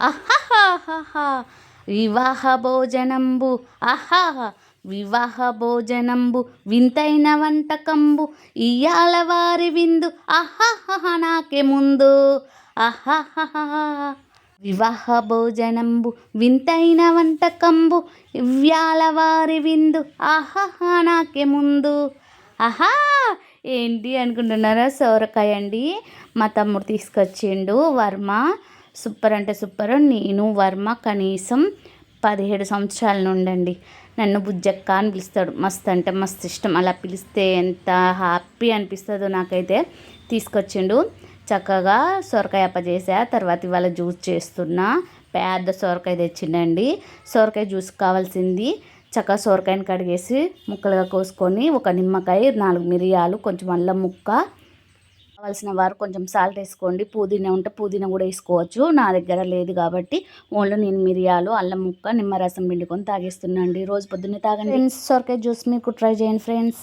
అహహహహ. వివాహ భోజనంబు అహహ. వివాహ భోజనంబు వింతైన వంటకంబు ఇయ్యాల వారి విందు అహహహ నాకే ముందు. అహహహ. వివాహ భోజనంబు వింతైన వంటకంబు ఇవ్యాల వారి విందు ఆహా నాకే ముందు. ఆహా ఏంటి అనుకుంటున్నారా? సోరకాయ అండి. మా తమ్ముడు తీసుకొచ్చిండు వర్మ. సూపర్ అంటే సూపర్. నేను వర్మ కనీసం పదిహేడు సంవత్సరాల నుండి అండి నన్ను బుజ్జక్క అని పిలుస్తాడు. మస్తు అంటే మస్తు ఇష్టం. అలా పిలిస్తే ఎంత హ్యాపీ అనిపిస్తుందో నాకైతే తీసుకొచ్చిండు. చక్కగా సొరకాయ అప్ప చేసా. తర్వాత ఇవాళ జ్యూస్ చేస్తున్నా. పెద్ద సొరకాయ తెచ్చిండండి. సొరకాయ జ్యూస్ కావాల్సింది. చక్కగా సొరకాయని కడిగేసి ముక్కలుగా కోసుకొని ఒక నిమ్మకాయ నాలుగు మిరియాలు కొంచెం అల్లం ముక్క కావాల్సిన వారు కొంచెం సాల్ట్ వేసుకోండి. పుదీనా ఉంటే పుదీనా కూడా వేసుకోవచ్చు. నా దగ్గర లేదు కాబట్టి ఓన్లీ నేను మిరియాలు అల్లం ముక్క నిమ్మరసం పిండుకొని తాగేస్తున్నాను అండి. రోజు పొద్దున్నే తాగండి. ఫ్రెండ్స్ సొరకాయ జ్యూస్ మీకు ట్రై చేయండి ఫ్రెండ్స్